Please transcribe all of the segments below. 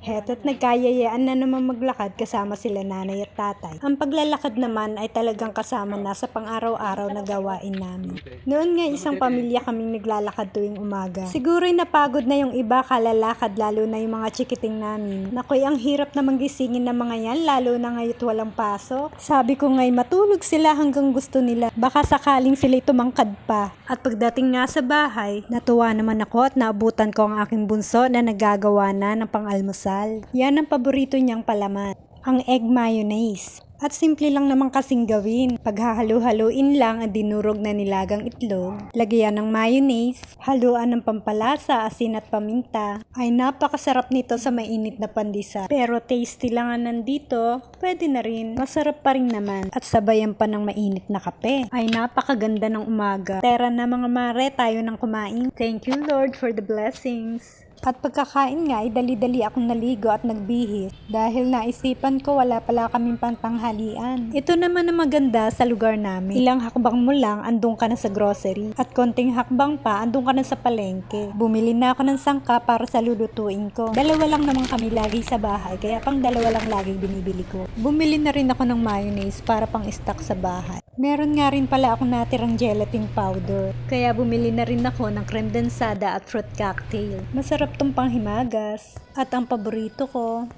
Heto't nagkayayaan na naman maglakad kasama sila nanay at tatay. Ang paglalakad naman ay talagang kasama na sa pang-araw-araw na gawain namin. Noon nga isang pamilya kaming naglalakad tuwing umaga. Siguro'y napagod na yung iba kalalakad lalo na yung mga chikiting namin. Nakoy ang hirap na manggisingin ng mga yan lalo na ngayot walang pasok. Sabi ko ngay matulog sila hanggang gusto nila. Baka sakaling sila'y tumangkad pa. At pagdating nga sa bahay, natuwa naman ako at naabutan ko ang aking bunso na nagagawa na ng pang-almusal. Yan ang paborito niyang palaman, ang egg mayonnaise. At simple lang naman kasing gawin. Paghahalo-haluin lang ang dinurog na nilagang itlog, lagyan ng mayonnaise, haluan ng pampalasa, asin at paminta. Ay napakasarap nito sa mainit na pandesal. Pero tasty lang ang nandito, pwede na rin. Masarap pa rin naman. At sabayan pa ng mainit na kape. Ay napakaganda ng umaga. Tera na mga mare, tayo nang kumain. Thank you Lord for the blessings. At pagkakain nga ay dali-dali akong naligo at nagbihis dahil naisipan ko wala pala kaming pantanghalian. Ito naman ang maganda sa lugar namin. Ilang hakbang mo lang andun ka na sa grocery at konting hakbang pa andun ka na sa palengke. Bumili na ako ng sangka para sa lulutuin ko. Dalawa lang naman kami lagi sa bahay kaya pang dalawa lang lagi binibili ko. Bumili na rin ako ng mayonnaise para pang stock sa bahay. Meron nga rin pala akong natirang gelatin powder. Kaya bumili na rin ako ng creme densada at fruit cocktail. Masarap tong panghimagas. At ang paborito ko,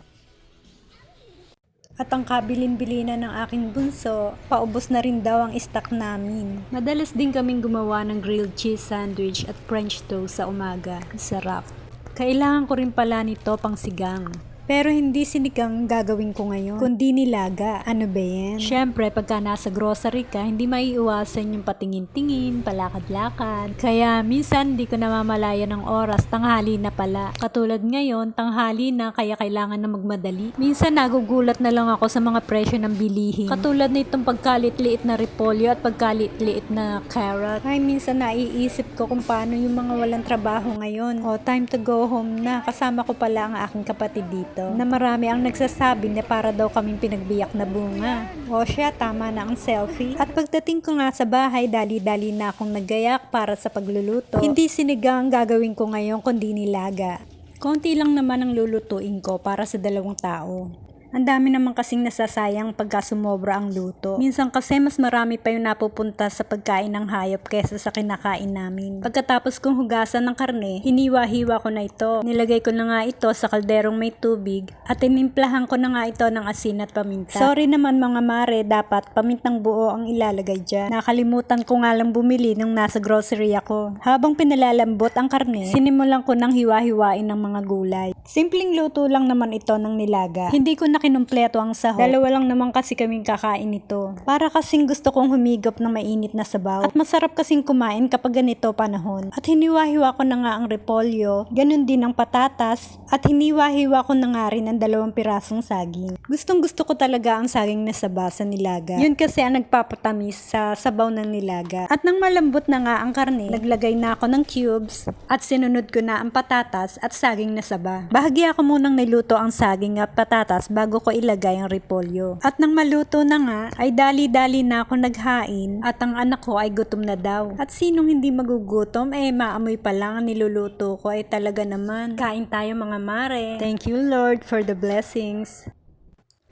at ang kabilin-bilinan ng aking bunso, paubos na rin daw ang stock namin. Madalas din kaming gumawa ng grilled cheese sandwich at french toast sa umaga. Sarap. Kailangan ko rin pala nito pang sigang. Pero hindi sinigang gagawin ko ngayon, kundi nilaga. Ano ba yan? Siyempre, pagka nasa grocery ka, hindi maiiwasan yung patingin-tingin, palakad-lakad. Kaya minsan hindi ko namamalaya ng oras, tanghali na pala. Katulad ngayon, tanghali na kaya kailangan na magmadali. Minsan nagugulat na lang ako sa mga presyo ng bilihin. Katulad nitong pagkalit-liit na repolyo at pagkalit-liit na carrot. Ay, minsan naiisip ko kung paano yung mga walang trabaho ngayon. O, time to go home na. Kasama ko pala ang aking kapatid dito na marami ang nagsasabi na para daw kaming pinagbiyak na bunga. O siya, tama na ang selfie. At pagdating ko nga sa bahay, dali-dali na akong nagayak para sa pagluluto. Hindi sinigang ang gagawin ko ngayon kundi nilaga. Konti lang naman ang lulutuin ko para sa dalawang tao. Ang dami naman kasing nasasayang pagka sumobra ang luto. Minsan kasi mas marami pa yung napupunta sa pagkain ng hayop kesa sa kinakain namin. Pagkatapos kong hugasan ng karne, hiniwa-hiwa ko na ito. Nilagay ko na nga ito sa kalderong may tubig at tinimplahan ko na nga ito ng asin at paminta. Sorry naman mga mare, dapat pamintang buo ang ilalagay dyan. Nakalimutan ko nga lang bumili nung nasa grocery ako. Habang pinalalambot ang karne, sinimulan ko ng hiwa-hiwain ng mga gulay. Simpleng luto lang naman ito ng nilaga. Hindi ko na kinumpleto ang sahog. Dalawa lang naman kasi kaming kakain nito. Para kasing gusto kong humigop ng mainit na sabaw. At masarap kasing kumain kapag ganito panahon. At hiniwa-hiwa ko na nga ang repolyo, ganun din ang patatas, at hiniwa-hiwa ko na nga rin ang dalawang pirasong saging. Gustong gusto ko talaga ang saging na saba sa nilaga. Yun kasi ang nagpapatamis sa sabaw ng nilaga. At nang malambot na nga ang karne, naglagay na ako ng cubes at sinunod ko na ang patatas at saging na saba. Bahagya ko munang niluto ang saging at patatas bago ko ilagay ang repolyo. At nang maluto na nga, ay dali-dali na ako naghain at ang anak ko ay gutom na daw. At sinong hindi magugutom, eh maamoy pa lang ang niluluto ko ay talaga naman. Kain tayo mga mare. Thank you Lord for the blessings.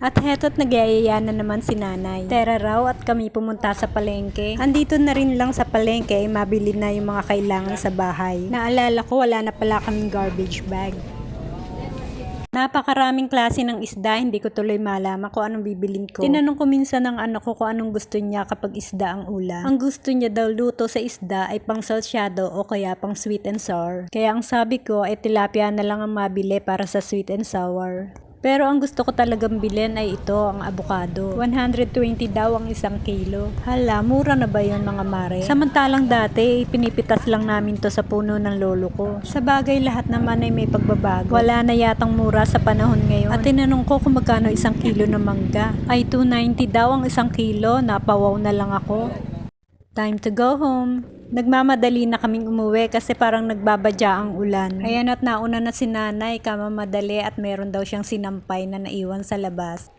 At heto't nagyayaya na naman si nanay. Tera raw at kami pumunta sa palengke. Andito na rin lang sa palengke ay mabili na yung mga kailangan sa bahay. Naalala ko wala na pala kaming garbage bag. Napakaraming klase ng isda, hindi ko tuloy malaman kung anong bibilin ko. Tinanong ko minsan ng anak ko kung anong gusto niya kapag isda ang ulam. Ang gusto niya daw luto sa isda ay pang salsyado o kaya pang sweet and sour. Kaya ang sabi ko ay tilapia na lang ang mabili para sa sweet and sour. Pero ang gusto ko talagang bilhin ay ito, ang avocado. 120 daw ang isang kilo. Hala, mura na ba yun mga mare? Samantalang dati, pinipitas lang namin to sa puno ng lolo ko. Sa bagay lahat naman ay may pagbabago. Wala na yatang mura sa panahon ngayon. At tinanong ko kung magkano isang kilo ng mangga. Ay 290 daw ang isang kilo, napawaw na lang ako. Time to go home. Nagmamadali na kaming umuwi kasi parang nagbabadya ang ulan. Ayan at nauna na si nanay, kamamadali at meron daw siyang sinampay na naiwan sa labas.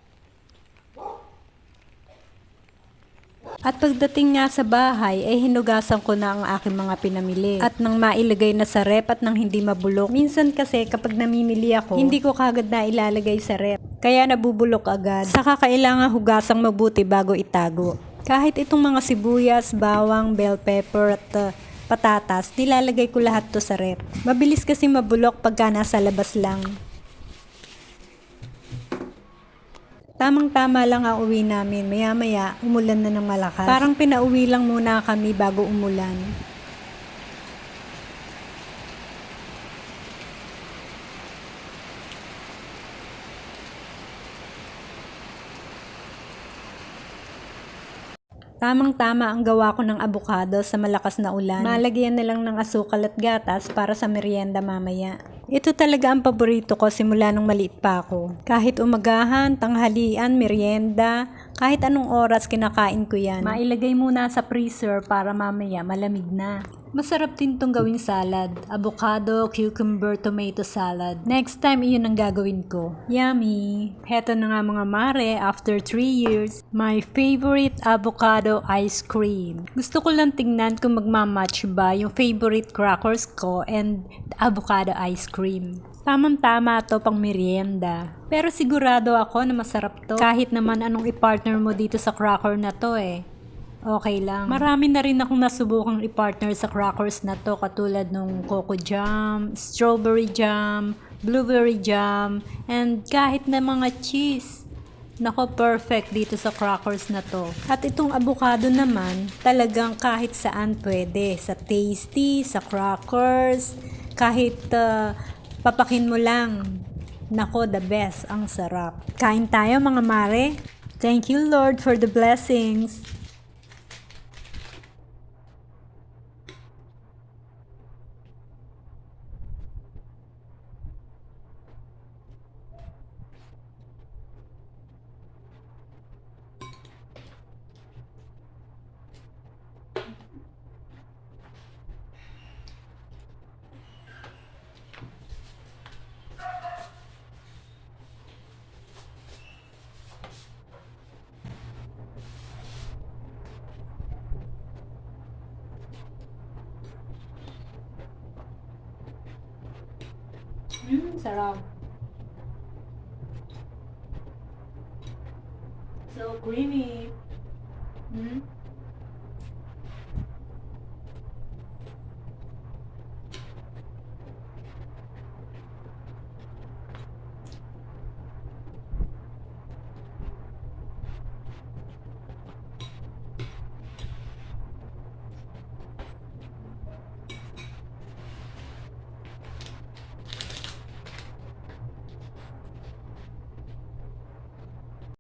At pagdating nga sa bahay, ay hinugasan ko na ang aking mga pinamili. At nang mailagay na sa rep at nang hindi mabulok. Minsan kasi kapag namimili ako, hindi ko kagad na ilalagay sa rep. Kaya nabubulok agad. Saka kailangan hugasang mabuti bago itago. Kahit itong mga sibuyas, bawang, bell pepper at uh, patatas, nilalagay ko lahat to sa rep. Mabilis kasi mabulok pagka nasa labas lang. Tamang-tama lang ang uwi namin. Maya-maya, umulan na ng malakas. Parang pinauwi lang muna kami bago umulan. Tamang-tama ang gawa ko ng abukado sa malakas na ulan. Malagyan na lang ng asukal at gatas para sa merienda mamaya. Ito talaga ang paborito ko simula nung maliit pa ako. Kahit umagahan, tanghalian, merienda, kahit anong oras kinakain ko yan. Mailagay muna sa freezer para mamaya malamig na. Masarap din tong gawing salad. Avocado, cucumber, tomato salad. Next time, iyon ang gagawin ko. Yummy! Heto na nga mga mare, after 3 years, my favorite avocado ice cream. Gusto ko lang tingnan kung magmamatch ba yung favorite crackers ko and avocado ice cream. Tamang-tama to pang merienda. Pero sigurado ako na masarap to. Kahit naman anong i-partner mo dito sa cracker na to eh. Okay lang. Marami na rin akong nasubukang i-partner sa crackers na to katulad nung coco jam, strawberry jam, blueberry jam, and kahit na mga cheese. Nako, perfect dito sa crackers na to. At itong avocado naman, talagang kahit saan pwede. Sa tasty, sa crackers, kahit uh, papakin mo lang. Nako, the best. Ang sarap. Kain tayo mga mare. Thank you Lord for the blessings. Sarap. So creamy. Mm.